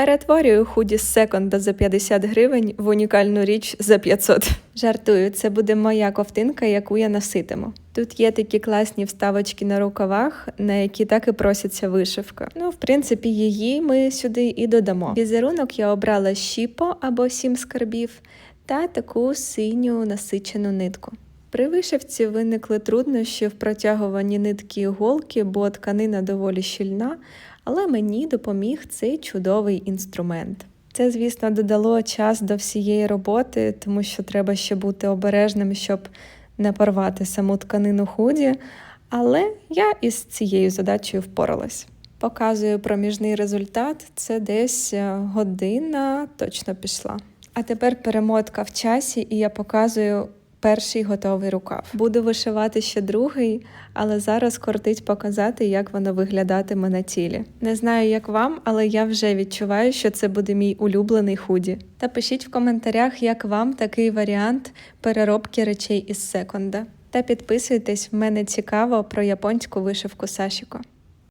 Перетворюю худі з секонда за 50 гривень в унікальну річ за 500. Жартую, це буде моя ковтинка, яку я носитиму. Тут є такі класні вставочки на рукавах, на які так і проситься вишивка. Ну, в принципі, її ми сюди і додамо. Візерунок я обрала щіпо або сім скарбів та таку синю насичену нитку. При вишивці виникли труднощі в протягуванні нитки іголки, бо тканина доволі щільна, але мені допоміг цей чудовий інструмент. Це, звісно, додало час до всієї роботи, тому що треба ще бути обережним, щоб не порвати саму тканину худі, але я із цією задачею впоралась. Показую проміжний результат, це десь е, година точно пішла. А тепер перемотка в часі, і я показую перший готовий рукав. Буду вишивати ще другий, але зараз кортить показати, як воно виглядатиме на тілі. Не знаю, як вам, але я вже відчуваю, що це буде мій улюблений худі. Та пишіть в коментарях, як вам такий варіант переробки речей із секонда. Та підписуйтесь, в мене цікаво про японську вишивку Сашіко.